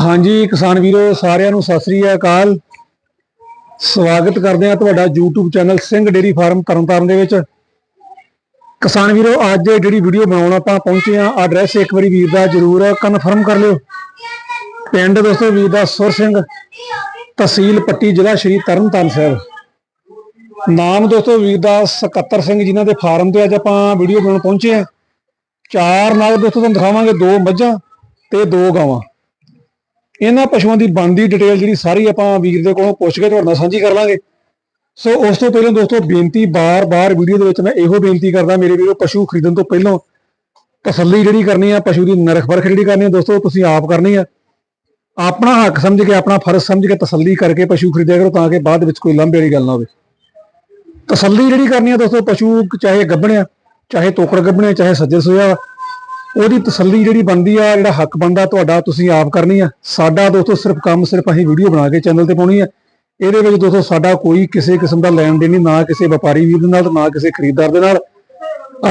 ਹਾਂਜੀ, ਕਿਸਾਨ ਵੀਰੋ, ਸਾਰਿਆਂ ਨੂੰ ਸਤਿ ਸ੍ਰੀ ਅਕਾਲ। ਸਵਾਗਤ ਕਰਦੇ ਆ ਤੁਹਾਡਾ YouTube channel Singh dairy farm Tarn Taran ਦੇ ਵਿੱਚ। ਕਿਸਾਨ ਵੀਰੋ, ਅੱਜ ਜਿਹੜੀ ਵੀਡੀਓ ਬਣਾਉਣ ਆਪਾਂ ਪਹੁੰਚੇ ਆ ਐਡਰੈਸ ਇੱਕ ਵਾਰੀ ਵੀਰ ਦਾ ਜਰੂਰ ਕਨਫਰਮ ਕਰ ਲਿਓ। ਪਿੰਡ ਦੋਸਤੋ, ਵੀਰ ਦਾ ਸੁਰ ਸਿੰਘ, ਤਹਿਸੀਲ ਪੱਟੀ, ਜ਼ਿਲ੍ਹਾ ਸ਼੍ਰੀ ਤਰਨਤਾਰਨ ਸਾਹਿਬ। ਨਾਮ ਦੋਸਤੋ, ਵੀਰ ਦਾ ਸਕੱਤਰ ਸਿੰਘ ਜਿਨ੍ਹਾਂ ਦੇ ਫਾਰਮ ਤੇ ਅੱਜ ਆਪਾਂ ਵੀਡੀਓ ਬਣਾਉਣ ਪਹੁੰਚੇ ਆ ਚਾਰ ਨਾਲ ਦੋਸਤੋ, ਤੁਹਾਨੂੰ ਦਿਖਾਵਾਂਗੇ ਦੋ ਮੱਝਾਂ ਤੇ ਦੋ ਗਾਵਾਂ। ਇਹਨਾਂ ਪਸ਼ੂਆਂ ਦੀ ਬਣਦੀ ਡਿਟੇਲ ਜਿਹੜੀ ਸਾਰੀ ਆਪਾਂ ਵੀਰ ਦੇ ਕੋਲੋਂ ਪੁੱਛ ਕੇ ਤੁਹਾਡੇ ਨਾਲ ਸਾਂਝੀ ਕਰ ਲਾਂਗੇ। ਸੋ ਉਸ ਤੋਂ ਪਹਿਲਾਂ ਦੋਸਤੋ, ਬੇਨਤੀ ਬਾਰ-ਬਾਰ ਵੀਡੀਓ ਦੇ ਵਿੱਚ ਮੈਂ ਇਹੋ ਬੇਨਤੀ ਕਰਦਾ ਮੇਰੇ ਵੀਰੋ, ਪਸ਼ੂ ਖਰੀਦਣ ਤੋਂ ਪਹਿਲਾਂ ਤਸੱਲੀ ਜਿਹੜੀ ਕਰਨੀ ਆ, ਪਸ਼ੂ ਦੀ ਨਰਖ ਪਰਖ ਜਿਹੜੀ ਕਰਨੀ ਆ, ਦੋਸਤੋ, ਤੁਸੀਂ ਆਪ ਕਰਨੀ ਆ। ਆਪਣਾ ਹੱਕ ਸਮਝ ਕੇ, ਆਪਣਾ ਫਰਜ਼ ਸਮਝ ਕੇ ਤਸੱਲੀ ਕਰਕੇ ਪਸ਼ੂ ਖਰੀਦਿਆ ਕਰੋ ਤਾਂ ਕਿ ਬਾਅਦ ਵਿੱਚ ਕੋਈ ਲੰਬੇ ਵਾਲੀ ਗੱਲ ਨਾ ਹੋਵੇ। ਤਸੱਲੀ ਜਿਹੜੀ ਕਰਨੀ ਆ ਦੋਸਤੋ, ਪਸ਼ੂ ਚਾਹੇ ਗੱਭਣਿਆ, ਚਾਹੇ ਤੋਕੜ ਗੱਭਣਿਆ, ਚਾਹੇ ਸੱਜੇ ਸੋਇਆ ਉਹਦੀ ਤਸੱਲੀ ਜਿਹੜੀ ਬਣਦੀ ਆ, ਜਿਹੜਾ ਹੱਕ ਬਣਦਾ ਤੁਹਾਡਾ, ਤੁਸੀਂ ਆਪ ਕਰਨੀ ਆ। ਸਾਡਾ ਦੋਸਤੋ ਸਿਰਫ ਕੰਮ, ਸਿਰਫ ਅਸੀਂ ਵੀਡੀਓ ਬਣਾ ਕੇ ਚੈਨਲ ਤੇ ਪਾਉਣੀ ਆ। ਇਹਦੇ ਵਿੱਚ ਦੋਸਤੋ ਸਾਡਾ ਕੋਈ ਕਿਸੇ ਕਿਸਮ ਦਾ ਲੈਣ ਦੇਣ ਨਹੀਂ, ਨਾ ਕਿਸੇ ਵਪਾਰੀ ਵੀਰ ਦੇ ਨਾਲ, ਨਾ ਕਿਸੇ ਖਰੀਦਦਾਰ ਦੇ ਨਾਲ।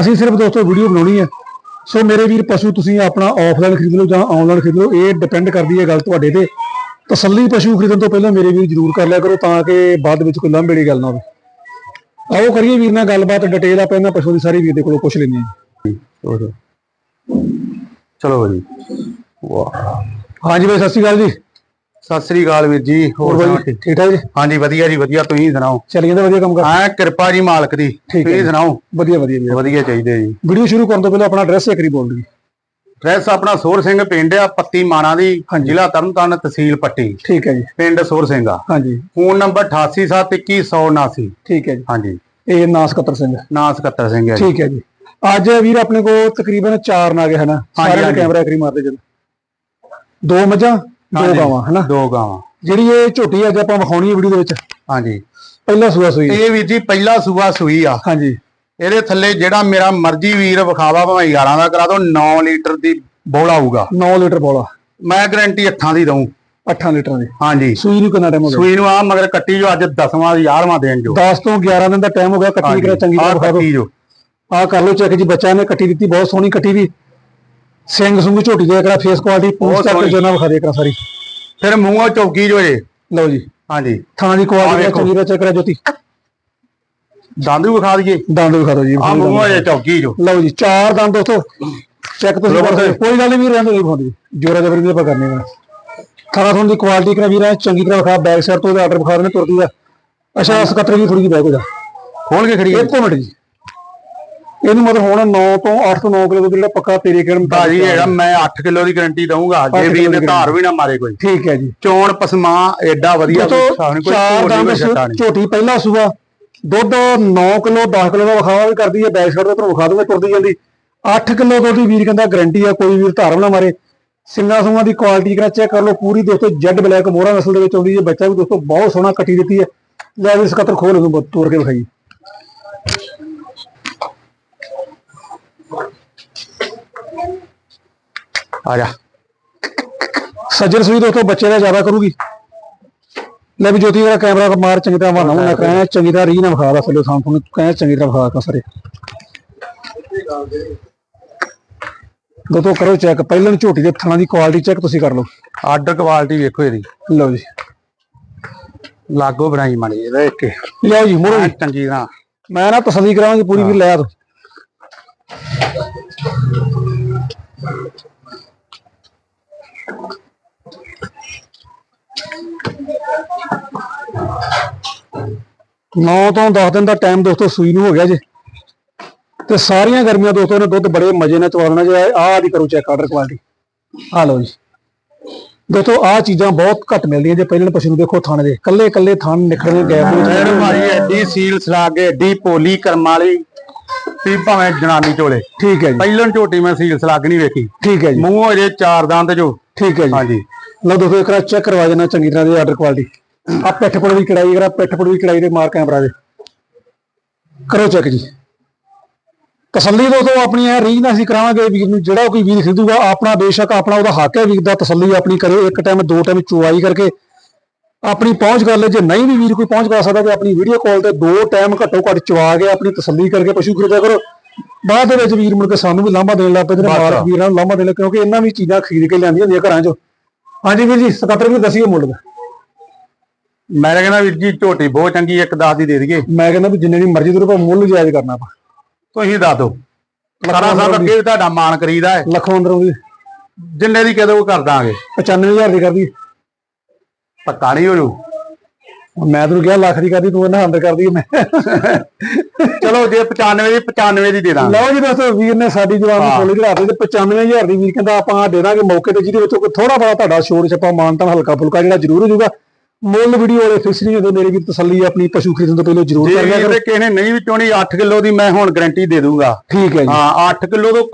ਅਸੀਂ ਸਿਰਫ ਦੋਸਤੋ ਵੀਡੀਓ ਬਣਾਉਣੀ ਆ। ਸੋ ਮੇਰੇ ਵੀਰ ਪਸ਼ੂ ਤੁਸੀਂ ਆਪਣਾ ਆਫਲਾਈਨ ਖਰੀਦ ਲਓ ਜਾਂ ਆਨਲਾਈਨ ਖਰੀਦ ਲਓ, ਇਹ ਡਿਪੈਂਡ ਕਰਦੀ ਹੈ ਗੱਲ ਤੁਹਾਡੇ ਤੇ। ਤਸੱਲੀ ਪਸ਼ੂ ਖਰੀਦਣ ਤੋਂ ਪਹਿਲਾਂ ਮੇਰੇ ਵੀਰ ਜਰੂਰ ਕਰ ਲਿਆ ਕਰੋ, ਤਾਂ ਕਿ ਬਾਅਦ ਵਿੱਚ ਕੋਈ ਲੰਬੇੜੀ ਗੱਲ ਨਾ ਹੋਵੇ। ਆਓ ਕਰੀਏ ਵੀਰ ਨਾਲ ਗੱਲਬਾਤ ਡਿਟੇਲ ਆਪਾਂ ਇਹਨਾਂ ਪਸ਼ੂ ਦੀ ਸਾਰੀ ਵੀਰ ਦੇ ਕੋਲੋਂ ਪੁੱਛ ਲੈਂਦੇ ਹਾਂ। ਹੋਰ। ਚਲੋ ਜੀ ਵਾਹ। ਹਾਂਜੀ ਬਾਈ ਸਤਿ ਸ਼੍ਰੀ ਅਕਾਲ ਜੀ। ਸਤਿ ਸ੍ਰੀ ਅਕਾਲ ਵੀਰ ਜੀ ਹੋਰ ਬਾਈ ਠੀਕ ਠਾਕ ਜੀ? ਹਾਂਜੀ ਵਧੀਆ ਜੀ ਵਧੀਆ ਤੁਸੀਂ ਸੁਣਾਓ? ਚੱਲੀ ਜਾਂਦਾ ਵਧੀਆ ਕੰਮ ਕਰ। ਹਾਂ ਕਿਰਪਾ ਜੀ ਮਾਲਕ ਦੀ ਤੁਸੀਂ ਜੀ। ਸੁਣਾਓ? ਵਧੀਆ ਵਧੀਆ ਵੀਰ ਵਧੀਆ ਚਾਹੀਦੇ ਜੀ। ਵੀਡੀਓ ਸ਼ੁਰੂ ਕਰਨ ਤੋਂ ਪਹਿਲਾਂ ਆਪਣਾ ਐਡਰੈਸ ਇੱਕ ਵਾਰੀ ਬੋਲ ਦਿਓ ਡਰੈਸ ਆਪਣਾ ਸੋਰ ਸਿੰਘ ਪਿੰਡ ਆ ਪੱਤੀ ਮਾਣਾ ਦੀ। ਜ਼ਿਲ੍ਹਾ ਤਰਨਤਾਰਨ ਤਹਿਸੀਲ ਪੱਟੀ। ਠੀਕ ਹੈ ਜੀ। ਪਿੰਡ ਸੋਰ ਸਿੰਘ ਆ। ਹਾਂਜੀ। ਫੋਨ ਨੰਬਰ 88712179 ਠੀਕ ਹੈ ਜੀ। ਹਾਂਜੀ। ਇਹ ਨਾਸ ਕਤਰ ਸਿੰਘ ਨਾਂ ਸਕੱਤਰ ਸਿੰਘ ਹੈ ਜੀ। ਠੀਕ ਹੈ ਜੀ। ਅੱਜ ਵੀਰ ਆਪਣੇ ਕੋਲ ਤਕਰੀਬਨ 4 ਨਾਗੇ ਹਨਾ। ਸਾਰੇ ਹਾਂਜੀ। ਕੈਮਰਾ ਕਰੀ ਮਾਰਦੇ ਜਦ। ਦੋ ਮੱਝਾਂ ਦੋ। ਗਾਵਾਂ ਹਨਾ? ਦੋ ਗਾਵਾਂ। ਜਿਹੜੀ ਇਹ ਝੋਟੀ ਅੱਜ ਆਪਾਂ ਵਿਖਾਉਣੀ ਹੈ ਵੀਡੀਓ ਦੇ ਵਿੱਚ। ਹਾਂਜੀ। ਪਹਿਲਾ ਸੂਆ ਸੂਈ। ਇਹ ਵੀਰ ਜੀ ਪਹਿਲਾ ਸੂਆ ਸੂਈ ਆ। ਹਾਂਜੀ। ਇਹਦੇ ਥੱਲੇ ਜਿਹੜਾ ਮੇਰਾ ਮਰਜ਼ੀ ਵੀਰ ਵਿਖਾਵਾ ਭਾਵੇਂ 11 ਦਾ ਕਰਾ ਦੋ 9 ਲੀਟਰ ਦੀ ਬੋਲਾ ਆਊਗਾ। 9 ਲੀਟਰ ਬੋਲਾ ਮੈਂ ਗਾਰੰਟੀ ਅੱਠਾਂ ਦੀ ਦਊਂ। 8 ਲੀਟਰ ਦੀ। ਹਾਂਜੀ। ਸੂਈ ਨੂੰ ਕਿੰਨਾ ਟਾਈਮ ਹੋ ਗਿਆ? ਸੂਈ ਨੂੰ ਆ ਮਗਰ ਕੱਟੀ ਜੋ ਅੱਜ 10ਵਾਂ 11ਵਾਂ ਦੇਣ ਜੋ। 10 ਤੋਂ 11 ਦਿਨ ਦਾ ਟਾਈਮ ਹੋ ਗਿਆ ਕੱਟੀ ਕਰਾ ਚੰਗੀ ਤਰ੍ਹਾਂ ਕੱਟੀ ਜੋ। ਆਹ ਕਰ ਲਓ ਚੈੱਕ ਜੀ ਬੱਚਾ ਨੇ ਕੱਟੀ ਦਿੱਤੀ ਬਹੁਤ ਸੋਹਣੀ ਕੱਟੀ ਵੀ। ਸਿੰਘ ਸੁੰਗ ਝੋਟੀ ਦੇ ਕਰਾ ਫੇਸ ਕੁਆਲਿਟੀ ਪੂਛ ਬਹੁਤ ਤੱਕ ਸੋਹਣੀ। ਜਨਾ ਵਿਖਾ ਦੇ ਕਰਾ ਸਾਰੀ। ਫਿਰ ਮੂੰਹੋਂ ਚੌਕੀ ਜੋ ਜੇ। ਲਓ ਜੀ। ਹਾਂਜੀ। ਥਾਂ ਦੀ ਆਹ ਕੁਆਲਿਟੀ ਵੇਖੋ। ਚੰਗੀ ਤਰ੍ਹਾਂ ਚੈੱਕ ਕਰਾ ਜੋਤੀ। ਦੰਦ ਵੀ ਵਿਖਾ ਦਈਏ। ਦੰਦ ਵਿਖਾ ਦਿਓ ਜੀ ਆ ਮੂੰਹੋਂ ਜੇ ਚੌਕੀ ਜੋ। ਲਓ ਜੀ ਚਾਰ ਦੰਦ ਦੋਸਤੋ ਚੈੱਕ ਤੁਸੀਂ ਲਓ ਕਰ। ਬਸ। ਕੋਈ ਗੱਲ ਨਹੀਂ ਵੀਰ ਰਹਿੰਦੇ ਨਹੀਂ ਜੋਰਾ ਜਬਰੀ ਦੇ ਆਪਾਂ ਕਰਨੇ ਵਾ ਖਾਣਾ ਤੁਹਾਨੂੰ ਦੀ ਕੁਆਲਿਟੀ ਕਰਾ ਵੀਰ ਐ ਚੰਗੀ ਤਰ੍ਹਾਂ ਵਿਖਾ। ਬੈਕ ਸਾਈਡ ਤੋਂ ਉਹਦਾ ਆਰਡਰ ਵਿਖਾ ਦੇਣੇ ਤੁਰਦੀ ਦਾ ਅੱਛਾ 77 ਵੀ ਥੋੜੀ ਜਿਹੀ ਬੈਕ ਹੋ ਜਾ ਖੋਲ ਕੇ ਖੜੀ ਇੱਕ ਮਿੰਟ ਜੀ। ਇਹਨੂੰ ਮਤਲਬ ਹੁਣ 9 ਤੋਂ 8 ਤੋਂ 9 ਕਿਲੋ ਦਾ ਜਿਹੜਾ ਪੱਕਾ ਤੇਰੇ ਕਿਰਨ ਭਾਜੀ ਹੈਗਾ ਮੈਂ 8 ਕਿਲੋ ਦੀ ਗਾਰੰਟੀ ਦਊਂਗਾ ਜੇ ਵੀ ਇਹਨੇ ਧਾਰ ਵੀ ਨਾ ਮਾਰੇ ਕੋਈ। ਠੀਕ ਹੈ ਜੀ। ਚੋਣ ਪਸਮਾ ਐਡਾ ਵਧੀਆ ਨੀ, ਚਾਰ ਦੰਦ ਨੀ। ਝੋਟੀ ਪਹਿਲਾ ਸੂਆ। ਦੁੱਧ 9 ਕਿਲੋ 10 ਕਿਲੋ ਦਾ ਵਿਖਾਵਾ ਵੀ ਕਰਦੀ ਹੈ ਬੈਕ ਸਾਈਡ ਤੋਂ ਤੁਹਾਨੂੰ ਵਿਖਾ ਦੂੰਗਾ ਤੁਰਦੀ ਜਾਂਦੀ। 8 ਕਿਲੋ ਦੁੱਧ ਦੀ ਵੀਰ ਕਹਿੰਦਾ ਗਾਰੰਟੀ ਆ ਕੋਈ ਵੀਰ ਧਾਰਮ ਨਾ ਮਾਰੇ। ਸਿੰਗਾ ਸੁੰਗਾ ਦੀ ਕੁਆਲਿਟੀ ਕਰਾ ਚੈੱਕ ਕਰ ਲਓ ਪੂਰੀ ਦੋਸਤੋ ਜੈਡ ਬਲੈਕ ਮੋਹਰਾ ਨਸਲ ਦੇ ਵਿੱਚ ਆਉਂਦੀ ਹੈ। ਬੱਚਾ ਵੀ ਦੋਸਤੋ ਬਹੁਤ ਸੋਹਣਾ ਕੱਟੀ ਦਿੱਤੀ ਹੈ। ਲੈ ਵੀ ਸਕੱਤਰ ਖੋਲ ਇਹਨੂੰ ਤੋੜ ਕੇ ਵਿਖਾਈ ਆ ਜਾ। ਸੱਜਰ ਸੂਈ ਦੋਸਤੋ ਬੱਚੇ ਦਾ ਜ਼ਿਆਦਾ ਕਰੂਗੀ। ਲੈ ਵੀ ਜੋਤੀ ਦਾ ਕੈਮਰਾ ਮਾਰ ਚੰਗੀ ਤਰ੍ਹਾਂ ਵਾਨਾ ਉਹਨਾਂ ਕਰਾਂ ਚੰਗੀ ਤਰ੍ਹਾਂ ਰੀ ਨਾ ਵਿਖਾ ਦਾ ਥੱਲੇ ਸਾਂ ਤੁਹਾਨੂੰ ਕਹਿ ਚੰਗੀ ਤਰ੍ਹਾਂ ਵਿਖਾ ਤਾ ਸਾਰੇ। ਦੋਸਤੋ ਕਰੋ ਚੈੱਕ ਪਹਿਲਾਂ ਝੋਟੀ ਦੇ ਥਣਾ ਦੀ ਕੁਆਲਿਟੀ ਚੈੱਕ ਤੁਸੀਂ ਕਰ ਲਓ। ਆਰਡਰ ਕੁਆਲਿਟੀ ਵੇਖੋ ਇਹਦੀ। ਲਓ ਜੀ। ਲਾਗੋ ਬਣਾਈ ਮਾੜੀ ਇਹਦਾ ਇੱਕ ਲਿਆਓ ਜੀ ਮੋੜੋ ਚੰਗੀ ਤਰ੍ਹਾਂ। ਮੈਂ ਨਾ ਤਸੱਲੀ ਕਰਾਂਗੀ ਪੂਰੀ ਵੀ ਲੈ ਆ ਤੋ। ਨੌ ਤੋਂ 10 ਦਿਨ ਦਾ ਟਾਈਮ ਦੋਸਤੋ ਸੂਈ ਨੂੰ ਹੋ ਗਿਆ ਜੇ। ਤੇ ਸਾਰੀਆਂ ਗਰਮੀਆਂ ਦੋਸਤੋ ਨੇ ਦੁੱਧ ਬੜੇ ਮਜ਼ੇ ਨਾਲ ਚਵਾਉਣਾ ਜੇ। ਆਹ ਦੀ ਕਰੋ ਚੈੱਕ ਆਰਡਰ ਕੁਆਲਿਟੀ ਆ ਲਓ ਜੀ। ਦੋਸਤੋ ਆਹ ਚੀਜ਼ਾਂ ਬਹੁਤ ਘੱਟ ਮਿਲਦੀਆਂ ਜੇ ਪਹਿਲਾਂ ਪਸ਼ੂ ਨੂੰ ਦੇਖੋ ਥਣ ਦੇ ਕੱਲੇ ਕੱਲੇ ਥਣ ਨਿਕਲਣੇ ਗੈਪ ਦੇ ਫਿਰ ਐਡੀ ਸੀਲ ਸਲਾਗ ਕੇ ਐਡੀ ਪੋਲੀ ਕਰਮ ਵਾਲੀ। ਵੀ ਭਾਵੇਂ ਜਨਾਨੀ ਚੋਲੇ ਠੀਕ ਹੈ ਜੀ। ਪਹਿਲਾਂ ਝੋਟੀ ਮੈਂ ਸੀਲ ਸਲਾਗ ਨਹੀਂ ਵੇਖੀ। ਠੀਕ ਹੈ ਜੀ। ਮੂੰਹੋਂ ਇਹਦੇ ਚਾਰ ਦੰਦ ਜੋ। ਠੀਕ ਹੈ ਜੀ। ਹਾਂਜੀ। ਲਓ ਦੋਸਤੋ ਇੱਕ ਵਾਰ ਚੈੱਕ ਕਰਵਾ ਦੇਣਾ ਚੰਗੀ ਤਰ੍ਹਾਂ ਦੀ ਆਰਡਰ ਕੁਆਲਿਟੀ ਆ ਪਿੱਠ ਪੁੜ ਵੀ ਕੜਾਈ ਕਰਾ ਪਿੱਠ ਪੁੜ ਵੀ ਕੜਾਈ ਦੇ ਮਾਰ ਕੈਮਰਾ ਦੇ। ਕਰੋ ਚੈੱਕ ਜੀ। ਤਸੱਲੀ ਦੋਸਤੋ ਆਪਣੀ ਇਹ ਰੀਝ ਨਾਲ ਅਸੀਂ ਕਰਾਵਾਂਗੇ ਵੀਰ ਨੂੰ ਜਿਹੜਾ ਕੋਈ ਵੀਰ ਖਰੀਦੂਗਾ ਆਪਣਾ ਬੇਸ਼ੱਕ ਆਪਣਾ ਉਹਦਾ ਹੱਕ ਹੈ ਵੀਰ ਦਾ ਤਸੱਲੀ ਆਪਣੀ ਕਰੇ। ਇੱਕ ਟਾਈਮ ਦੋ ਟਾਈਮ ਚੁਆਈ ਕਰਕੇ ਆਪਣੀ ਪਹੁੰਚ ਕਰ ਲੈ। ਜੇ ਨਹੀਂ ਵੀ ਵੀਰ ਕੋਈ ਪਹੁੰਚ ਕਰ ਸਕਦਾ ਤੇ ਆਪਣੀ ਵੀਡੀਓ ਕਾਲ ਤੇ ਦੋ ਟਾਈਮ ਘੱਟੋ ਘੱਟ ਚਵਾ ਕੇ ਆਪਣੀ ਤਸੱਲੀ ਕਰਕੇ ਪਸ਼ੂ ਖਰੀਦਿਆ ਕਰੋ। ਬਾਅਦ ਦੇ ਵਿੱਚ ਵੀਰ ਮੁੜ ਕੇ ਸਾਨੂੰ ਵੀ ਲਾਂਭਾ ਦੇਣ ਲੱਗ ਪਏ ਬਸ। ਮਾਲਕ ਵੀਰਾਂ ਨੂੰ ਲਾਂਭਾ ਦੇਣ ਲੱਗ ਕਿਉਂਕਿ ਇਹਨਾਂ ਵੀ ਚੀਜ਼ਾਂ ਖਰੀਦ ਕੇ ਲਿਆਂਦੀਆਂ ਹੁੰਦੀਆਂ ਘਰਾਂ 'ਚੋਂ। ਹਾਂਜੀ ਵੀਰ ਜੀ 77 ਵੀ ਦੱਸਿਓ ਮੁੱਲ ਦਾ। ਮੈਂ ਤਾਂ ਕਹਿੰਦਾ ਵੀਰ ਜੀ ਝੋਟੀ ਬਹੁਤ ਚੰਗੀ ਇੱਕ 10 ਦੀ ਦੇ ਦਈਏ। ਮੈਂ ਕਹਿੰਦਾ ਵੀ ਜਿੰਨੇ ਦੀ ਮਰਜ਼ੀ ਤੋਂ ਮੁੱਲ ਜਾਇਜ਼ ਕਰਨਾ ਆਪਾਂ। ਤੁਸੀਂ ਦੱਸ ਦਿਓ। ਸਾਰਾ ਸਾਰਾ ਅੱਗੇ ਤੁਹਾਡਾ ਮਾਨ ਕਰੀਦਾ ਹੈ? ਲੱਖੋਂ ਅੰਦਰੋਂ ਵੀ ਜਿੰਨੇ ਦੀ ਕਦੋਂ ਕਰ ਦਾਂਗੇ। 95000 ਦੀ ਕਰਦੀ। ਪੱਕਾ ਨਹੀਂ ਹੋ ਜੂ ਮੈਂ ਤੈਨੂੰ ਕਿਹਾ ਲੱਖ ਦੀ ਕਰਦੀ ਤੂੰ ਇਹਨਾਂ ਅੰਦਰ ਕਰਦੀ ਮੈਂ। ਚਲੋ ਜੇ 95 ਦੀ 95 ਦੀ ਦੇ ਦਾਂਗੇ। ਲਓ ਜੀ ਦੋਸਤੋ ਵੀਰ ਨੇ ਸਾਡੀ ਜਵਾਨ ਨੂੰ ਫੁੱਲ ਚੜਾ ਦਿੱਤੇ ਤੇ 95000 ਦੀ ਵੀਰ ਕਹਿੰਦਾ ਆਪਾਂ ਦੇ ਦਾਂਗੇ ਮੌਕੇ ਤੇ ਜਿਹਦੇ ਵਿੱਚੋਂ ਥੋੜਾ ਬੜਾ ਤੁਹਾਡਾ ਸ਼ੋਰ ਛਪਾ ਮਾਨਤਾਂ ਹਲਕਾ ਫੁਲਕਾ ਜਿਹੜਾ ਜ਼ਰੂਰ ਹੋ ਜਾਊਗਾ। ਮੁੱਲ ਵੀਡੀਓ ਵਾਲੇ ਫਿਕਸ ਨਹੀਂ ਹੁੰਦੇ ਮੇਰੀ ਵੀ ਤਸੱਲੀ ਆਪਣੀ ਪਸ਼ੂ ਖਰੀਦਣ ਤੋਂ ਪਹਿਲਾਂ ਜ਼ਰੂਰ ਕਰ ਲਿਆ ਵੀਰ ਕਰੋ। ਦੇ ਕਿਸੇ ਨੇ ਨਹੀਂ ਵੀ ਚੋਣੀ 8 ਕਿਲੋ ਦੀ ਮੈਂ ਹੁਣ ਗਾਰੰਟੀ ਦੇ ਦੂੰਗਾ। ਠੀਕ ਹੈ ਜੀ। ਹਾਂ 8 ਕਿਲੋ ਤੋਂ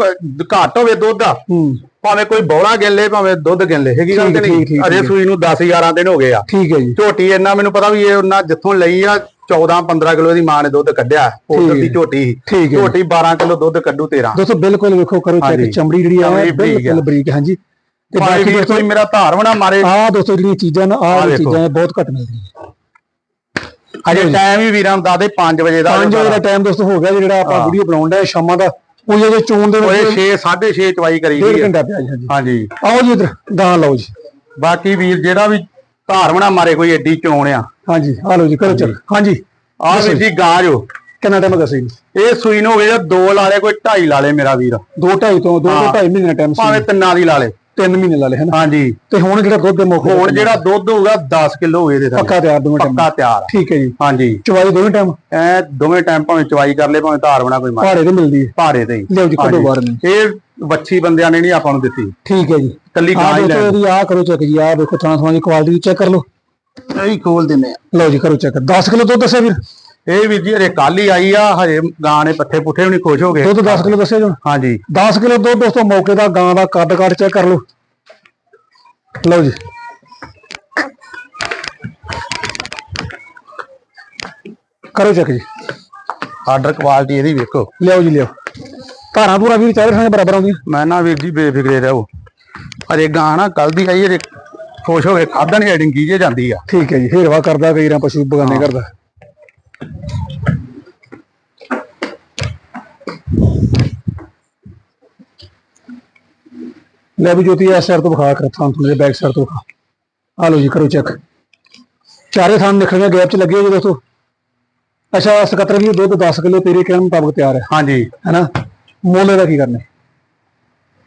ਘੱਟ ਹੋਵੇ ਦੁੱਧ। ਦਾ ਹੂੰ। ਭਾਵੇਂ ਕੋਈ ਬੌਲਾ ਗਿੱਲੇ ਭਾਵੇਂ ਦੁੱਧ ਗਿੱਲੇ ਹੈਗੀ ਗੱਲ ਨਹੀਂ? ਅਜੇ। ਸੂਈ ਨੂੰ 10 11 ਦਿਨ ਹੋ ਗਏ ਆ। ਠੀਕ ਹੈ ਜੀ। ਝੋਟੀ ਇੰਨਾ ਮੈਨੂੰ ਪਤਾ ਵੀ ਇਹ ਉਹਨਾਂ ਜਿੱਥੋਂ ਲਈ ਆ 14 15 ਕਿਲੋ ਦੀ ਮਾਂ ਨੇ ਦੁੱਧ ਕੱਢਿਆ ਉਧਰ ਦੀ। ਝੋਟੀ। ਝੋਟੀ 12 ਕਿਲੋ ਦੁੱਧ ਕੱਢੂ 13 ਦੋਸਤੋ ਬਿਲਕੁਲ ਵੇਖੋ ਕਰੋ ਚੈੱਕ। ਚਮੜੀ ਜਿਹੜੀ ਆ ਬਿਲਕੁਲ ਆ। ਬਰੀਕ ਹਾਂਜੀ। ਤੇ ਬਾਕੀ ਦੋਸਤੋ ਮੇਰਾ ਧਾਰ ਬਣਾ ਮਾਰੇ। ਆਹ ਦੋਸਤੋ ਜਿਹੜੀਆਂ ਚੀਜ਼ਾਂ ਨਾ ਦੇਖੋ। ਚੀਜ਼ਾਂ ਬਹੁਤ ਘੱਟ ਮਿਲਦੀਆਂ ਅਜੇ ਟਾਈਮ ਹੀ ਵੀਰਾਂ ਦਾ ਦੇ 5 ਵਜੇ ਦਾ 5 ਵਜੇ ਦਾ ਟਾਈਮ ਦੋਸਤੋ ਹੋ ਗਿਆ ਜਿਹੜਾ ਆਪਾਂ ਵੀਡੀਓ ਬਣਾਉਣ ਦਾ ਸ਼ਾਮਾਂ ਦਾ। ਉਹ ਜਿਹੜੇ ਚੋਣ ਦੇ ਓਏ ਵਿੱਚ 6 6:30 ਚਵਾਈ ਕਰੀ ਡੇਢ ਆ। ਘੰਟਾ ਪਿਆ ਜੀ ਹਾਂਜੀ। ਹਾਂਜੀ। ਆਓ ਜੀ ਇਧਰ ਗਾਂ ਲਓ ਜੀ। ਬਾਕੀ ਵੀਰ ਜਿਹੜਾ ਵੀ ਧਾਰ ਬਣਾ ਮਾਰੇ ਕੋਈ ਐਡੀ ਚੋਣ ਆ। ਹਾਂਜੀ ਆ ਲਓ ਜੀ ਕਰੋ ਚੱਲ। ਹਾਂਜੀ। ਆਹ ਵੀਰ ਜੀ। ਗਾਂ ਜੋ ਕਿੰਨਾ ਟਾਈਮ ਦੱਸੋ ਇਹ ਸੂਈ ਨੂੰ ਹੋ ਗਏ ਦੋ ਲਾਲੇ ਕੋਈ ਢਾਈ ਲਾਲੇ ਮੇਰਾ ਵੀਰ। ਦੋ ਢਾਈ ਤੋਂ ਦੋ ਤੋਂ ਹਾਂ। ਢਾਈ ਮਹੀਨੇ ਦਾ ਟਾਈਮ ਭਾਵੇਂ ਸੀ ਤਿੰਨਾਂ ਦੀ ਲਾਲੇ ਤਿੰਨ ਮਹੀਨੇ ਲਾ ਲਏ ਹਨ? ਹਾਂਜੀ। ਤੇ ਹੁਣ ਜਿਹੜਾ ਦੁੱਧ ਦੇ ਮੌਕੇ ਹੁਣ ਜਿਹੜਾ ਦੁੱਧ ਹੋਊਗਾ 10 ਕਿਲੋ ਹੋਏ ਦੇ ਪੱਕਾ ਤਿਆਰ ਦੋਵੇਂ ਟਾਈਮ। ਪੱਕਾ ਤਿਆਰ। ਆ। ਠੀਕ ਹੈ ਜੀ। ਹਾਂਜੀ। ਚਵਾਈ ਦੋਵੇਂ ਟਾਈਮ? ਐ ਦੋਵੇਂ ਟਾਈਮ ਭਾਵੇਂ ਚਵਾਈ ਕਰ ਲੈ ਭਾਵੇਂ ਧਾਰ ਬਣਾ ਕੋਈ ਮਾਰ ਤੇ ਮਿਲਦੀ ਹੈ। ਭਾਰੇ ਤੇ। ਹੀ ਲਿਓ ਜੀ ਕਦੋਂ। ਬਾਹਰ ਨਹੀਂ ਇਹ ਵੱਛੀ ਬੰਦਿਆਂ ਨੇ ਨਹੀਂ ਆਪਾਂ ਨੂੰ ਦਿੱਤੀ। ਠੀਕ ਹੈ ਜੀ। ਕੱਲੀ ਗਾਂ ਹੀ ਲੈ ਆਹ ਕਰੋ ਚੈੱਕ ਜੀ ਆਹ ਦੇਖੋ ਥਾਂ ਥਾਂ ਦੀ ਕੁਆਲਿਟੀ ਚੈੱਕ ਕਰ ਲਓ। ਨਹੀਂ ਖੋਲ ਦਿੰਨੇ ਆ ਲਓ ਜੀ ਕਰੋ ਚੈੱਕ 10 ਕਿਲੋ ਦੁੱਧ ਦੱਸਿਆ ਵੀਰ। ਇਹ ਵੀਰ ਜੀ ਹਰੇ ਕੱਲ ਆਈ ਆ ਹਜੇ ਗਾਂ ਨੇ ਪੱਠੇ ਪੁੱਠੇ ਵੀ ਨਹੀਂ ਖੁਸ਼ ਹੋ ਗਏ। ਦੁੱਧ 10 ਕਿਲੋ ਦੱਸਿਆ ਜੀ ਹਾਂਜੀ। 10 ਕਿਲੋ ਦੁੱਧ ਦੋਸਤੋ ਮੌਕੇ ਦਾ ਗਾਂ ਦਾ ਕੱਦ ਕੱਦ ਚੈੱਕ ਕਰ ਲਓ। ਲਓ ਜੀ। ਕਰੋ ਚੈੱਕ ਜੀ। ਆਰਡਰ ਕੁਆਲਿਟੀ ਇਹਦੀ ਵੇਖੋ। ਲਿਆਓ ਜੀ ਲਿਆਓ। ਧਾਰਾਂ ਪੂਰਾ ਵੀਰ ਚਾਰੇ ਥਾਂ ਬਰਾਬਰ ਆਉਂਦੀਆਂ। ਮੈਂ ਨਾ ਵੀਰ ਜੀ ਬੇਫਿਕਰੇ ਰਹੋ। ਹਰੇ ਗਾਂ ਨਾ ਕੱਲ ਦੀ ਆਈ ਹਰੇ ਖੁਸ਼ ਹੋ ਕੇ ਖਾਦਣ ਹੈਡਿੰਗ ਕੀਜੇ ਜਾਂਦੀ ਆ। ਠੀਕ ਹੈ ਜੀ ਹੇਰਵਾ ਕਰਦਾ ਕਈ ਰਾਂ ਪਸ਼ੂ ਬਗਾਨੇ ਕਰਦਾ। ਲੈ ਵੀ ਜੋਤੀ ਇਸ ਸਾਈਡ ਤੋਂ ਵਿਖਾ ਕਰ ਥਾਂ ਥੋੜੇ ਬੈਕ ਸਾਈਡ ਤੋਂ ਵਿਖਾ। ਆ ਲਓ ਜੀ ਕਰੋ ਚੈੱਕ ਚਾਰੇ ਥਾਂ ਨਿਕਲੀਆਂ ਗੈਪ ਚ ਲੱਗੇ ਜੀ ਦੋਸਤੋ। ਅੱਛਾ 77 ਵੀ ਦੁੱਧ 10 ਕਿਲੋ ਤੇਰੇ ਕਹਿਣ ਮੁਤਾਬਕ ਤਿਆਰ ਹੈ। ਹਾਂਜੀ। ਹੈਨਾ? ਮੁੱਲ ਇਹਦਾ ਕੀ ਕਰਨੇ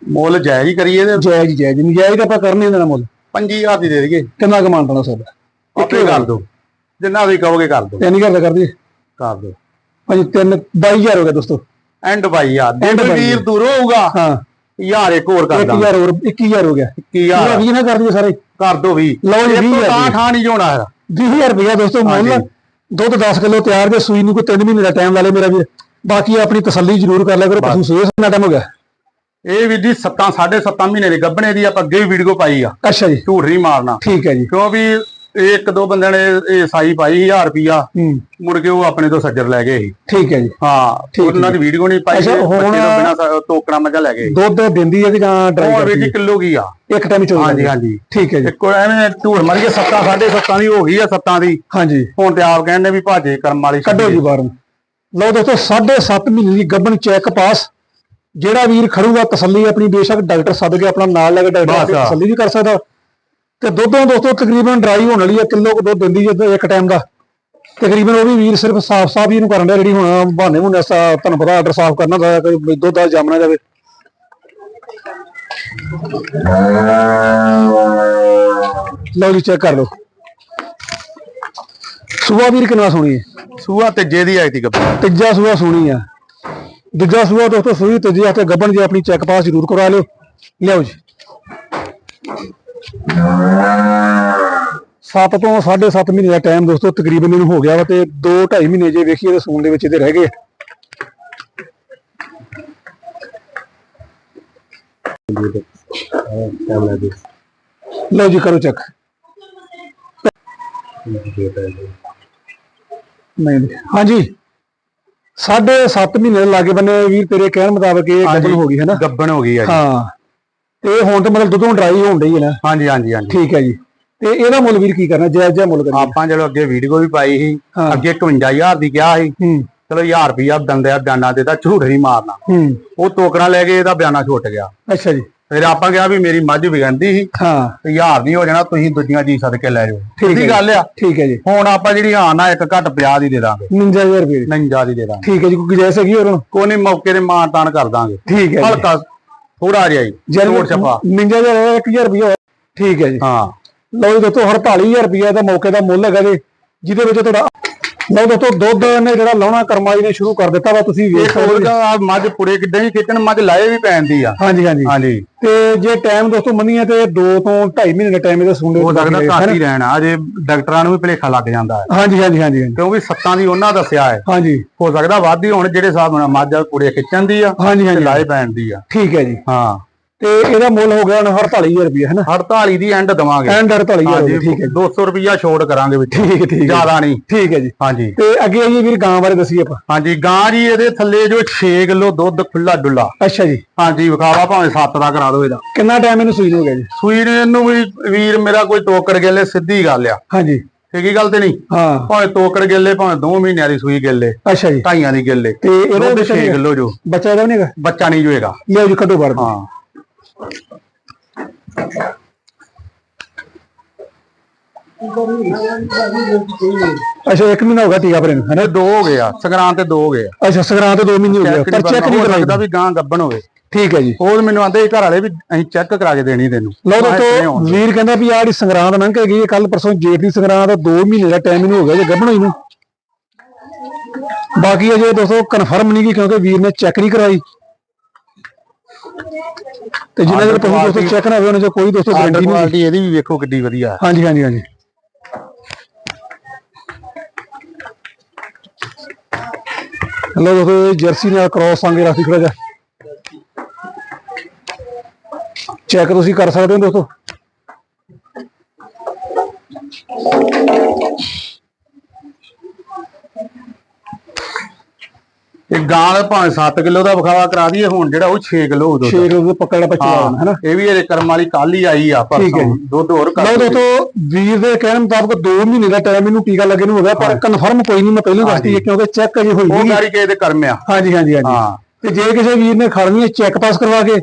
ਮੁੱਲ ਜਾਇਜ਼ ਹੀ ਕਰੀਏ ਤੇ ਜਾਇਜ਼ ਜਾਇਜ਼ ਨਹੀਂ ਜਾਇਜ਼ ਤਾਂ ਆਪਾਂ ਕਰਨੇ ਦਾ ਮੁੱਲ। 5000 ਦੀ ਦੇ ਦਈਏ। ਕਿੰਨਾ ਕਮਾਨ ਪਾਣਾ ਸੌਦਾ ਆਪੇ ਕਰ ਦੋ ਜਿੰਨਾ ਵੀ ਕਹੋਗੇ ਕਰ ਦੋ ਤੇ ਨਹੀਂ ਕਰਦਾ ਕਰਦੀ ਕਰ ਦੋ ਭਾਜੀ ਤਿੰਨ 22000 ਹੋ ਗਿਆ ਦੋਸਤੋ। ਐਂਡ ਬਾਈ ਯਾਰ End ਜੇ ਬਾਈ ਵੀਰ ਦੂਰੋਂ ਹੋਊਗਾ ਹਾਂ। ਯਾਰ ਇੱਕ ਹੋਰ ਕਰ ਦਾਂ 1000 ਹੋਰ 21000 ਹੋ ਗਿਆ। 21000 ਪੂਰਾ 20 ਨਾ ਕਰ ਦਈਏ ਸਾਰੇ। ਕਰ ਦੋ ਵੀ ਲਓ ਜੀ, ਵੀਹ ਹਜ਼ਾਰ ਤਾਂ ਦੀ। ਠਾਂ ਨਹੀਂ ਹੈ 20000 ਰੁਪਇਆ ਦੋਸਤੋ ਮੁੱਲ। ਦੁੱਧ 10 ਕਿਲੋ ਤਿਆਰ ਜੇ ਸੂਈ ਨੂੰ ਕੋਈ 3 ਮਹੀਨੇ ਦਾ ਟਾਈਮ ਲਾ ਲੇ ਮੇਰਾ ਵੀਰ। ਬਾਕੀ ਆਪਣੀ ਤਸੱਲੀ ਜ਼ਰੂਰ ਕਰ ਲਿਆ ਕਰੋ ਪਸ਼ੂ ਸੂਏ ਕਿੰਨਾ ਟਾਈਮ ਹੋ ਗਿਆ। ਇਹ ਵੀਰ ਜੀ 7 7.5 ਮਹੀਨੇ ਦੇ ਗੱਭਣੇ ਦੀ ਆਪਾਂ ਅੱਗੇ ਵੀ ਵੀਡੀਓ ਪਾਈ ਆ। ਅੱਛਾ ਜੀ। ਝੂਠ ਨਹੀਂ ਮਾਰਨਾ। ਠੀਕ ਹੈ ਜੀ। ਕਿਉਂ ਵੀ ਇਹ ਇੱਕ ਦੋ ਬੰਦਿਆਂ ਨੇ ਇਹ ਸਾਈ ਪਾਈ 1000 ਰੁਪਿਆ ਹੂੰ। ਮੁੜ ਕੇ ਉਹ ਆਪਣੇ ਤੋਂ ਸੱਜਰ ਲੈ ਗਏ ਸੀ। ਠੀਕ ਹੈ ਜੀ। ਹਾਂ ਠੀਕ ਉਹਨਾਂ ਦੀ ਵੀਡੀਓ ਨਹੀਂ ਪਾਈ ਅੱਛਾ, ਹੁਣ- ਬਿਨਾ ਟੋਕਣਾ ਮੱਝਾਂ ਲੈ ਗਏ। ਦੁੱਧ ਦਿੰਦੀ ਹੈ ਕਿ ਜਾਂ ਡਰਾਈ ਕਰਦੀ ਜੀ ਕਿਲੋ ਕੀ ਆ। ਹੈ ਇੱਕ ਟਾਈਮ ਚੋਂ ਹਾਂਜੀ ਹਾਂਜੀ। ਠੀਕ ਹੈ ਜੀ। ਇੱਕੋ ਐਵੇਂ ਝੂਠ ਮਾਰੀ ਕੇ 7 7.5 ਦੀ ਹੋ ਗਈ ਆ 7 ਦੀ। ਹਾਂਜੀ। ਹੁਣ ਤੇ ਆਪ ਕਹਿੰਦੇ ਵੀ ਭਾਜੇ ਕਰਮ ਵਾਲੀ ਕੱਢੋ ਜੀ ਬਾਹਰ। ਲਓ ਦੋਸਤੋ 7.5 ਮਹੀਨੇ ਦੀ ਗੱਭਣ ਚੈੱਕ ਪਾਸ ਜਿਹੜਾ ਵੀਰ ਖੜੂਗਾ ਤਸੱਲੀ ਆਪਣੀ ਬੇਸ਼ੱਕ ਡਾਕਟਰ ਸੱਦ ਕੇ ਆਪਣਾ ਨਾਲ ਲੈ ਕੇ ਡਾਕਟਰ। ਤਸੱਲੀ ਵੀ ਕਰ ਸਕਦਾ। ਤੇ ਦੁੱਧੋਂ ਦੋਸਤੋ ਤਕਰੀਬਨ ਡਰਾਈ ਹੋਣ ਵਾਲੀ ਹੈ ਕਿਲੋ ਕੁ ਦੁੱਧ ਦਿੰਦੀ ਹੈ ਇੱਕ ਟਾਈਮ ਦਾ। ਤਕਰੀਬਨ ਉਹ ਵੀ ਵੀਰ ਸਿਰਫ ਸਾਫ਼ ਸਾਫ਼ ਹੀ ਇਹਨੂੰ ਕਰਨ ਦਾ ਜਿਹੜੀ ਹੁਣ ਬਹਾਨੇ ਮੁੰਨੇ ਤੁਹਾਨੂੰ ਪਤਾ ਆਰਡਰ ਸਾਫ਼ ਕਰਨਾ ਦਾ ਕੋਈ ਦੁੱਧ ਦਾ ਜੰਮ ਨਾ ਜਾਵੇ। ਲਓ ਜੀ ਚੈੱਕ ਕਰ ਲਓ। ਸੁਬਾ ਵੀਰ ਕਿੰਨਾ ਸੋਹਣੀ ਹੈ। ਸੂਆ ਤੇ ਜੇ ਦੀ ਆਈ ਤੀ ਗੱਭਣ। ਤੀਜਾ ਸੂਆ ਸੋਹਣੀ ਆ। ਦੂਜਾ ਸੂਆ ਦੋਸਤੋ ਸੂਈ ਤੀਜੀ ਹੱਥੇ ਗੱਬਣ ਜੀ ਆਪਣੀ ਚੈੱਕ ਪਾਸ ਜ਼ਰੂਰ ਕਰਵਾ ਲਿਓ। ਲਿਆਓ ਜੀ। 7 ਤੋਂ 7.5 ਮਹੀਨੇ ਦਾ ਟਾਈਮ ਦੋਸਤੋ ਤਕਰੀਬਨ ਇਹਨੂੰ ਹੋ ਗਿਆ ਵਾ ਤੇ 2 2.5 ਮਹੀਨੇ ਜੇ ਵੇਖੀਏ ਤੇ ਸੂਣ ਦੇ ਵਿੱਚ ਇਹਦੇ ਰਹਿ ਗਏ ਲਓ ਜੀ ਕਰੋ ਚੈੱਕ ਨਹੀਂ। ਹਾਂਜੀ। ਸਾਢੇ 7 ਮਹੀਨੇ ਲਾਗੇ ਬੰਨੇ ਵੀਰ ਤੇਰੇ ਕਹਿਣ ਮੁਤਾਬਕ ਇਹ ਗੱਬਣ ਹੋ ਗਈ ਹੈ ਨਾ? ਗੱਭਣ ਹੋ ਗਈ ਜੀ। ਹਾਂ। ਤੇ ਹੁਣ ਤਾਂ ਮਤਲਬ ਦੁੱਧੋਂ ਡਰਾਈ ਹੋਣ ਡਈ ਹੈ ਨਾ। ਹਾਂਜੀ ਹਾਂਜੀ ਹਾਂਜੀ। ਠੀਕ ਹੈ ਜੀ। ਤੇ ਇਹਦਾ ਮੁੱਲ ਵੀਰ ਕੀ ਕਰਨਾ? ਜਾਇਜ਼ ਜਿਹਾ ਮੁੱਲ ਕਰਨਾ ਆਪਾਂ ਜਦੋਂ ਅੱਗੇ ਵੀਡੀਓ ਵੀ ਪਾਈ ਸੀ। ਅੱਗੇ 51000 ਦੀ ਕਿਹਾ ਸੀ। ਚਲੋ 1000 ਰੁਪਿਆ ਦੰਦਿਆ ਬਿਆਨਾ ਦੇ ਤਾਂ ਝੂਠ ਨਹੀਂ ਮਾਰਨਾ। ਹੂੰ। ਉਹ ਟੋਕਰਾ ਲੈ ਕੇ ਇਹਦਾ ਬਿਆਨਾ ਛੁੱਟ ਗਿਆ। ਅੱਛਾ ਜੀ। ਫਿਰ ਆਪਾਂ ਕਿਹਾ ਵੀ ਮੇਰੀ ਮੱਝ ਵਿਗੰਦੀ ਸੀ। ਹਾਂ। ਤੇ ਹਜ਼ਾਰ ਨਹੀਂ ਹੋ ਜਾਣਾ ਤੁਸੀਂ ਦੂਜੀਆਂ ਜੀ ਸਦਕੇ ਲੈ ਜਾਓ। ਠੀਕ। ਗੱਲ ਆ। ਠੀਕ ਹੈ ਜੀ। ਹੁਣ ਆਪਾਂ ਜਿਹੜੀ ਹਾਂ ਨਾ ਇੱਕ ਘੱਟ 50 ਦੀ ਦੇ ਦਾਂਗੇ। 59000 ਰੁਪਏ ਦੀ। ਨਹੀਂ ਦੀ ਦੇ ਦਾਂਗੇ। ਠੀਕ ਹੈ ਜੀ। ਕੋਈ ਗੁੰਜਾਇਸ਼ ਹੈਗੀ ਹੋਰ ਕੋਈ ਨਹੀਂ ਮੌਕੇ ਤੇ ਮਾਨ ਤਾਨ ਕਰ ਦਾਂਗੇ। ਠੀਕ ਹੈ ਜੀ। ਹਲਕਾ ਥੋੜਾ ਜਿਹਾ ਹੀ ਛੋਟ ਛਪਾ। 59000 1000 ਰੁਪਏ ਠੀਕ ਹੈ ਜੀ। ਹਾਂ। ਲਓ ਜੀ ਦੋਸਤੋ 48000 ਰੁਪਏ ਦਾ ਮੌਕੇ ਦਾ ਮੁੱਲ ਹੈਗਾ ਜੀ ਜਿਹਦੇ ਵਿੱਚ ਤੁਹਾਡਾ ਲਓ ਦੋਸਤੋ ਦੁੱਧ ਨੇ ਜਿਹੜਾ ਲਾਉਣਾ ਕਰਮਾਈ ਨੇ ਸ਼ੁਰੂ ਕਰ ਦਿੱਤਾ ਵਾ ਤੁਸੀਂ ਵੇਖ ਸਕਦੇ ਹੋ ਆ ਮੱਝ ਪੁੜੇ ਕਿੱਦਾਂ ਹੀ ਖਿੱਚਣ ਮੱਝ ਲਾਏ ਵੀ ਪੈਂਦੀ ਆ। ਹਾਂਜੀ ਹਾਂਜੀ। ਹਾਂਜੀ। ਤੇ ਜੇ ਟਾਈਮ ਦੋਸਤੋ ਮੰਨੀਏ ਤੇ 2 ਤੋਂ 2.5 ਮਹੀਨੇ ਦਾ ਟਾਈਮ ਇਹਦੇ ਸੁਣਦੇ ਹੋ ਸਕਦਾ ਘੱਟ ਹੀ ਰਹਿਣਾ ਅਜੇ ਡਾਕਟਰਾਂ ਨੂੰ ਵੀ ਭਲੇਖਾ ਲੱਗ ਜਾਂਦਾ ਹੈ। ਹਾਂਜੀ ਹਾਂਜੀ ਹਾਂਜੀ ਕਿਉਂਕਿ ਸੱਤਾਂ ਦੀ ਉਹਨਾਂ ਦੱਸਿਆ ਹੈ। ਹਾਂਜੀ। ਹੋ ਸਕਦਾ ਵੱਧ ਹੁਣ ਜਿਹੜੇ ਨਾਲ ਮੱਝ ਪੁੜੇ ਖਿੱਚਣ ਦੀ ਆ ਹਾਂਜੀ ਹਾਂਜੀ ਲਾਏ ਪੈਣ ਦੀ ਆ। ਠੀਕ ਹੈ ਜੀ। ਹਾਂ। ਤੇ ਇਹਦਾ ਮੁੱਲ ਹੋ ਗਿਆ ਹੁਣ 48000 ਰੁਪਏ ਹੈ ਨਾ? 48 ਦੀ ਐਂਡ ਦਵਾਂਗੇ। ਐਂਡ 48000 ਹਾਂਜੀ ਰੁਪਏ ਠੀਕ ਹੈ 200 ਰੁਪਿਆ ਛੋੜ ਕਰਾਂਗੇ ਵਿੱਚ। ਠੀਕ ਠੀਕ ਜ਼ਿਆਦਾ ਨਹੀਂ। ਠੀਕ ਹੈ ਜੀ। ਹਾਂਜੀ। ਤੇ ਅੱਗੇ ਜੀ ਵੀਰ ਗਾਂ ਬਾਰੇ ਦੱਸੀਏ ਆਪਾਂ। ਹਾਂਜੀ ਗਾਂ ਜੀ ਇਹਦੇ ਥੱਲੇ ਜੋ 6 ਕਿਲੋ ਦੁੱਧ ਖੁੱਲਾ ਡੁੱਲਾ। ਅੱਛਾ ਜੀ। ਹਾਂਜੀ ਵਿਖਾਵਾ ਭਾਵੇਂ 7 ਦਾ ਕਰਾ ਦਿਓ ਇਹਦਾ। ਕਿੰਨਾ ਟਾਈਮ ਇਹਨੂੰ ਸੂਈ ਨੂੰ ਹੋ ਗਿਆ ਜੀ? ਸੂਈ ਨੂੰ ਵੀ ਵੀਰ ਮੇਰਾ ਕੋਈ ਟੋਕਰ ਗੇਲੇ ਸਿੱਧੀ ਗੱਲ ਆ। ਹਾਂਜੀ। ਠੀਕ ਗੱਲ ਤੇ ਨਹੀਂ? ਹਾਂ। ਭਾਵੇਂ ਟੋਕਰ ਗੇਲੇ ਭਾਵੇਂ 2 ਮਹੀਨਿਆਂ ਦੀ ਸੂਈ ਗੇਲੇ ਅੱਛਾ ਜੀ। ਢਾਈਆਂ ਦੀ ਗੇਲੇ। ਤੇ ਇਹਦੇ ਦੁੱਧ ਵਿੱਚ 6 ਕਿਲੋ ਜੋ। ਬੱਚਾ ਇਹਦਾ ਨਹੀਂ ਹੈਗਾ? ਬੱਚਾ ਨਹੀਂ ਜੋਏਗਾ ਲਿਓ ਜੀ ਕੱਢੋ ਬਾਹਰ। ਹਾਂ। ਅੱਛਾ ਇੱਕ ਮਹੀਨਾ ਹੋ ਗਿਆ ਟੀਕਾ ਭਰੇ ਨੂੰ ਹੈ ਨਾ ਇਹ ਦੋ ਹੋ ਗਏ ਆ। ਸੰਗਰਾਂ ਤੇ ਦੋ ਹੋ ਗਏ ਆ। ਅੱਛਾ ਸੰਗਰਾਂਦ ਤੇ 2 ਮਹੀਨੇ ਹੋ ਗਏ ਪਰ ਚੈੱਕ ਨਹੀਂ ਹੋ ਕਰਾਈ ਸਕਦਾ ਵੀ ਗਾਂ ਗੱਬਣ ਹੋਵੇ। ਠੀਕ ਹੈ ਜੀ। ਉਹ ਮੈਨੂੰ ਆਂਦੇ ਘਰ ਵਾਲੇ ਵੀ ਅਸੀਂ ਚੈੱਕ ਕਰਾ ਕੇ ਦੇਣੀ ਤੈਨੂੰ। ਲਓ ਮੈਂ ਕਿਹਾ ਇਤਨੇ ਦੋਸਤੋ। ਵੀਰ ਕਹਿੰਦਾ ਵੀ ਆਹ ਜਿਹੜੀ ਸੰਗਰਾਂਦ ਲੰਘ ਕੇ ਗਈ ਕੱਲ ਪਰਸੋਂ ਜੇਠ ਦੀ ਸੰਗਰਾਂਦ 2 ਮਹੀਨੇ ਦਾ ਟਾਈਮ ਇਹਨੂੰ ਹੋ ਗਿਆ ਜੇ ਗੱਭਣ ਹੋਈ ਨੂੰ। ਬਾਕੀ ਅਜੇ ਦੋਸਤੋ ਕਨਫਰਮ ਨਹੀਂ ਗੀ ਕਿਉਂਕਿ ਵੀਰ ਨੇ ਚੈੱਕ ਨਹੀਂ ਕਰਾਈ। ਤੇ ਜਿੰਨਾ ਚਿਰ ਪਸ਼ੂ ਦੋਸਤੋ ਚੈੱਕ ਨਾ ਹੋਵੇ ਉਹਨਾਂ 'ਚ ਕੋਈ ਦੋਸਤੋ ਗਾਰੰਟੀ ਨਹੀਂ ਕੁਆਲਿਟੀ ਇਹਦੀ ਵੀ ਵੇਖੋ ਕਿੱਡੀ ਵਧੀਆ। ਹਾਂਜੀ ਹਾਂਜੀ ਹਾਂਜੀ। ਲੋ ਦੋਸਤੋ ਜਰਸੀ ਨਾਲ ਕ੍ਰਾਸ ਸੰਗੇ ਰਾਸੀ ਖੜਾ ਜਾ ਚੈੱਕ ਤੁਸੀਂ ਕਰ ਸਕਦੇ ਹੋ ਦੋਸਤੋ? ਇਹ ਦਾ ਭਾਵੇਂ 7 ਕਿਲੋ ਦਾ ਵਿਖਾਵਾ ਕਰਾ ਦਈਏ ਹੁਣ ਜਿਹੜਾ ਉਹ 6 ਕਿਲੋ ਦੁੱਧ 6 ਕਿਲੋ ਦੇ ਪੱਕਾ ਜਿਹੜਾ ਬੱਚਾ ਲਾਉਣਾ ਹੈ ਨਾ ਇਹ ਵੀ ਇਹਦੇ ਕਰਮ ਵਾਲੀ ਕੱਲ ਹੀ ਆਈ ਆ ਜੀ। ਦੁੱਧ ਹੋਰ ਕਰ ਲਓ ਦੋਸਤੋ ਵੀਰ ਦੇ ਕਹਿਣ ਮੁਤਾਬਕ 2 ਮਹੀਨੇ ਦਾ ਟਾਈਮ ਇਹਨੂੰ ਟੀਕਾ ਲੱਗੇ ਨੂੰ ਹੋ ਗਿਆ ਪਰ ਕਨਫਰਮ ਕੋਈ ਨਹੀਂ ਮੈਂ ਪਹਿਲਾਂ ਦੱਸਦੀ ਹੈ ਕਿਉਂਕਿ ਚੈੱਕ ਅਜੇ ਹੋਈ ਉਹ ਨਹੀਂ। ਗਾਰੀ ਕੇ ਇਹਦੇ ਕਰਮ ਆ। ਹਾਂਜੀ ਹਾਂਜੀ ਹਾਂਜੀ। ਤੇ ਜੇ ਕਿਸੇ ਵੀਰ ਨੇ ਖੜਨੀ ਹੈ ਚੈੱਕ ਪਾਸ ਕਰਵਾ ਕੇ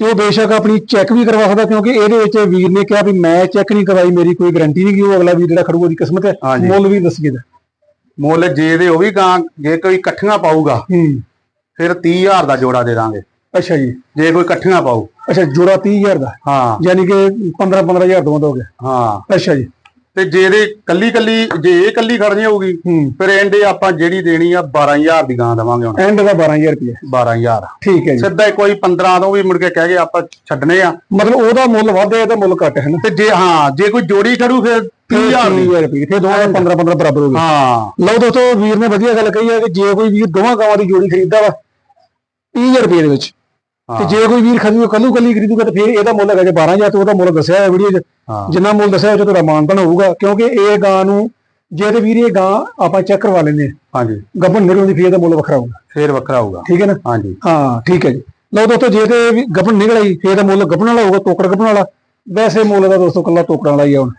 ਤੇ ਉਹ ਬੇਸ਼ੱਕ ਆਪਣੀ ਚੈੱਕ ਵੀ ਕਰਵਾ ਸਕਦਾ ਕਿਉਂਕਿ ਇਹਦੇ ਵਿੱਚ ਵੀਰ ਨੇ ਕਿਹਾ ਵੀ ਮੈਂ ਚੈੱਕ ਨਹੀਂ ਕਰਵਾਈ ਮੇਰੀ ਕੋਈ ਗਾਰੰਟੀ ਨਹੀਂ ਕਿ ਉਹ ਅਗਲਾ ਵੀਰ ਜਿਹੜਾ ਖੜੂਗਾ ਉਹਦੀ ਕਿਸਮਤ ਹੈ। ਮੁੱਲ ਵੀ ਦੱਸੀਏ ਦਾ ਮੁੱਲ ਜੇ ਦੇ ਉਹ ਵੀ ਗਾਂ ਜੇ ਕੋਈ ਇਕੱਠੀਆਂ ਪਾਊਗਾ ਫਿਰ 30000 ਦਾ ਜੋੜਾ ਦੇ ਦਾਂਗੇ। ਅੱਛਾ ਜੀ। ਜੇ ਕੋਈ ਇਕੱਠੀਆਂ ਪਾਊ। ਅੱਛਾ ਜੋੜਾ 30000 ਦਾ। ਹਾਂ। ਯਾਨੀ ਕਿ 15 15000 ਦੋਵਾਂ ਦਾ ਗਿਆ। ਹਾਂ। ਅੱਛਾ ਜੀ। ਤੇ ਜੇ ਦੇ ਕੱਲੀ ਕੱਲੀ ਜੇ ਇਹ ਕੱਲੀ ਖੜਨੀ ਹੋਊਗੀ ਫਿਰ ਇਹਦੇ ਆਪਾਂ ਜਿਹੜੀ ਦੇਣੀ ਆ 12000 ਦੀ ਗਾਂ ਦੇਵਾਂਗੇ ਹੁਣ। ਐਂਡ ਦਾ 12000 ਰੁਪਏ 12000 ਠੀਕ ਹੈ ਜੀ। ਸਿੱਧਾ ਹੀ ਕੋਈ 15 ਤੋਂ ਵੀ ਮੁੜ ਕੇ ਕਹਿ ਗਏ ਆਪਾਂ ਛੱਡਨੇ ਆ। ਮਤਲਬ ਉਹਦਾ ਮੁੱਲ ਵੱਧ ਹੈ ਇਹਦਾ ਮੁੱਲ ਘੱਟ ਹੈ ਨਾ। ਤੇ ਜੇ ਹਾਂ ਜੇ ਕੋਈ ਜੋੜੀ ਖੜੂ ਫਿਰ 30000 ਦੀ। 30000 ਰੁਪਏ ਫਿਰ ਦੋਵਾਂ ਦਾ 15 15 ਬਰਾਬਰ ਹੋ ਗਿਆ ਹਾਂ। ਲਓ ਦੋਸਤੋ ਵੀਰ ਨੇ ਵਧੀਆ ਗੱਲ ਕਹੀ ਹੈ ਕਿ ਜੇ ਕੋਈ ਵੀਰ ਦੋਵਾਂ ਗਾਵਾਂ ਦੀ ਜੋੜੀ ਖਰੀਦਦਾ ਵਾ 30000 ਰੁਪਏ ਦੇ ਵਿੱਚ। ਤੇ ਜੇ ਕੋਈ ਵੀਰ ਖਰੀਦੂ ਕੱਲੂ ਕੱਲੀ ਖਰੀਦੂਗਾ ਤੇ ਫਿਰ ਇਹਦਾ ਮੁੱਲ ਹੈਗਾ ਜੇ 12000 ਤੇ ਉਹਦਾ ਮੁੱਲ ਦੱਸਿਆ ਹੈ ਵੀਡੀਓ 'ਚ। ਜਿੰਨਾ ਮੁੱਲ ਦੱਸਿਆ ਉਹ 'ਚ ਤੁਹਾਡਾ ਮਾਨਤਨ ਹੋਊਗਾ। ਕਿਉਂਕਿ ਇਹ ਗਾਂ ਨੂੰ ਜੇ ਤੇ ਵੀਰ ਇਹ ਗਾਂ ਆਪਾਂ ਚੈੱਕ ਕਰਵਾ ਲੈਂਦੇ ਹਾਂਜੀ। ਗੱਭਣ ਨਿਕਲਦੀ ਫਿਰ ਇਹਦਾ ਮੁੱਲ ਵੱਖਰਾ ਹੋਊਗਾ। ਫੇਰ ਵੱਖਰਾ ਹੋਊਗਾ। ਠੀਕ ਹੈ ਨਾ? ਹਾਂਜੀ। ਹਾਂ ਠੀਕ ਹੈ ਜੀ। ਲਓ ਦੋਸਤੋ ਜੇ ਤੇ ਗੱਭਣ ਨਿਕਲ ਆਈ ਫਿਰ ਇਹਦਾ ਮੁੱਲ ਗੱਭਣ ਵਾਲਾ ਹੋਊਗਾ ਤੋਕੜ ਗੱਭਣ ਵਾਲਾ। ਵੈਸੇ ਮੁੱਲ ਦਾ ਦੋਸਤੋ ਕੱਲਾ ਤੋਕੜਾਂ ਵਾਲਾ ਹੀ ਆ ਹੁਣ।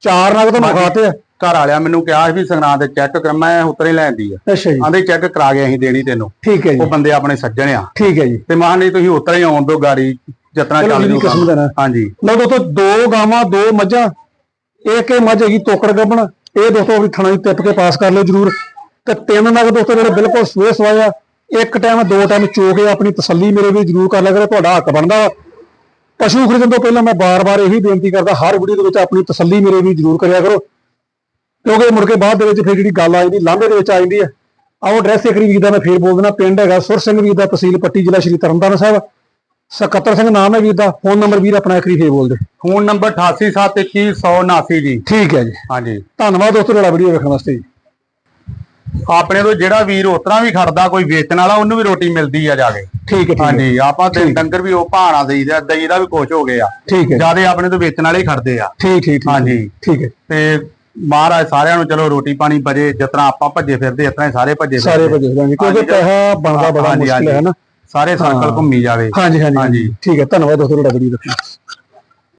ਚਾਰ ਨਗ ਤਾਂ ਮੁਖਾਤੇ ਆ। ਘਰ ਵਾਲਿਆਂ ਮੈਨੂੰ ਕਿਹਾ ਵੀ ਸੰਗਰਾਂ ਦੇ ਚੈੱਕ ਕਰ ਮੈਂ ਉਤਰੇ ਲੈਂਦੀ ਆ। ਅੱਛਾ ਜੀ। ਆਂਦੇ ਚੈੱਕ ਕਰਾ ਕੇ ਅਸੀਂ ਦੇਣੀ ਤੈਨੂੰ। ਠੀਕ ਹੈ ਜੀ। ਉਹ ਬੰਦੇ ਆਪਣੇ ਸੱਜਣ ਆ। ਠੀਕ ਹੈ ਜੀ। ਤੇ ਮਾਂ ਨਹੀਂ ਤੁਸੀਂ ਉਤਰੇ ਹੀ ਆਉਣ ਦੋ ਗਾੜੀ ਜਤਨਾ ਚਲੋ ਹੈ ਨਾ। ਹਾਂਜੀ। ਲਓ ਦੋਸਤੋ ਦੋ ਗਾਵਾਂ ਦੋ ਮੱਝਾਂ ਇੱਕ ਇਹ ਮੱਝ ਹੈਗੀ ਤੋਕੜ ਗੱਭਣ। ਇਹ ਦੋਸਤੋ ਵੀ ਥਣਾ ਦੀ ਟਿੱਪ ਕੇ ਪਾਸ ਕਰ ਲਿਓ ਜਰੂਰ। ਤੇ ਤਿੰਨ ਨਗ ਦੋਸਤੋ ਜਿਹੜੇ ਬਿਲਕੁਲ ਸੂਏ ਸਵਾਇਆ ਇੱਕ ਟਾਈਮ ਦੋ ਟਾਈਮ ਚੋ ਕੇ ਆਪਣੀ ਤਸੱਲੀ ਮੇਰੇ ਵੀ ਜਰੂਰ ਕਰ ਲਿਆ ਕਰੋ ਤੁਹਾਡਾ ਹੱਕ ਬਣਦਾ ਵਾ। ਪਸ਼ੂ ਖਰੀਦਣ ਤੋਂ ਪਹਿਲਾਂ ਮੈਂ ਬਾਰ-ਬਾਰ ਇਹੀ ਬੇਨਤੀ ਕਰਦਾ ਹਰ ਵੀਡੀਓ ਦੇ ਵਿੱਚ ਆਪਣੀ ਤਸੱਲੀ ਮੇਰੇ ਵੀ ਜਰੂਰ ਕਰਿਆ ਕਰੋ। ਕਿਉਂਕਿ ਮੁੜ ਕੇ ਬਾਅਦ ਦੇ ਵਿੱਚ ਫਿਰ ਜਿਹੜੀ ਗੱਲ ਆ ਜਾਂਦੀ ਲਾਂਭੇ ਦੇ ਵਿੱਚ ਆ ਜਾਂਦੀ ਹੈ ਆਓ ਐਡਰੈਸ ਇੱਕ ਵੀਰ ਦਾ ਮੈਂ ਫੇਰ ਬੋਲ ਦੇਣਾ ਪਿੰਡ ਹੈਗਾ ਸੁਰ ਸਿੰਘ ਵੀਰ ਦਾ ਤਹਿਸੀਲ ਪੱਟੀ ਜ਼ਿਲ੍ਹਾ ਸ਼੍ਰੀ ਤਰਨਤਾਰਨ ਸਾਹਿਬ। ਸਕੱਤਰ ਸਿੰਘ ਨਾਮ ਹੈ ਵੀਰ ਦਾ ਫੋਨ ਨੰਬਰ ਵੀਰ ਆਪਣਾ ਇੱਕ ਫੇਰ ਬੋਲ ਦੇ। ਫੋਨ ਨੰਬਰ 88712179 ਜੀ। ਠੀਕ ਹੈ ਜੀ। ਹਾਂਜੀ। ਧੰਨਵਾਦ ਦੋਸਤੋ ਤੁਹਾਡਾ ਵੀਡੀਓ ਵੇਖਣ ਵਾਸਤੇ ਜੀ। ਆਪਣੇ ਤੋਂ ਜਿਹੜਾ ਵੀਰ ਉਤਰਾ ਵੀ ਖੜਦਾ ਕੋਈ ਵੇਚਣ ਵਾਲਾ ਉਹਨੂੰ ਵੀ ਰੋਟੀ ਮਿਲਦੀ ਆ ਜਾ ਕੇ। ਠੀਕ ਹੈ ਹਾਂਜੀ ਆਪਾਂ ਤੇ ਡੰਗਰ ਵੀ ਉਹ ਭਾਣਾ ਦੇਈਦਾ ਦਈ ਦਾ ਵੀ ਕੁਛ ਹੋ ਗਿਆ। ਠੀਕ ਹੈ। ਜਿਆਦੇ ਆਪਣੇ ਤੋਂ ਵੇਚਣ ਵਾਲੇ ਖੜਦੇ ਆ। ਠੀਕ ਠੀਕ। ਹਾਂਜੀ। ਠੀਕ ਹੈ। ਤੇ ਮਹਾਰਾਜ ਸਾਰਿਆਂ ਨੂੰ ਚਲੋ ਰੋਟੀ ਪਾਣੀ ਬਜੇ ਜਿਤਨਾ ਆਪਾਂ ਭੱਜੇ ਫਿਰਦੇ ਇਤਨਾ ਹੀ ਸਾਰੇ ਭੱਜੇ ਸਾਰੇ। ਭਜੇ ਜਾਣਗੇ ਕਿਉਂਕਿ ਪੈਸਾ ਬਣਦਾ ਬੜਾ ਮੁਸ਼ਕਿਲ ਹੈ। ਨਾ ਸਾਰੇ ਸਰਕਲ ਘੁੰਮੀ ਜਾਵੇ ਹਾਂਜੀ ਹਾਂਜੀ। ਠੀਕ ਹੈ ਧੰਨਵਾਦ ਦੋਸਤੋ ਤੁਹਾਡਾ ਵੀਡੀਓ ਵਾਸਤੇ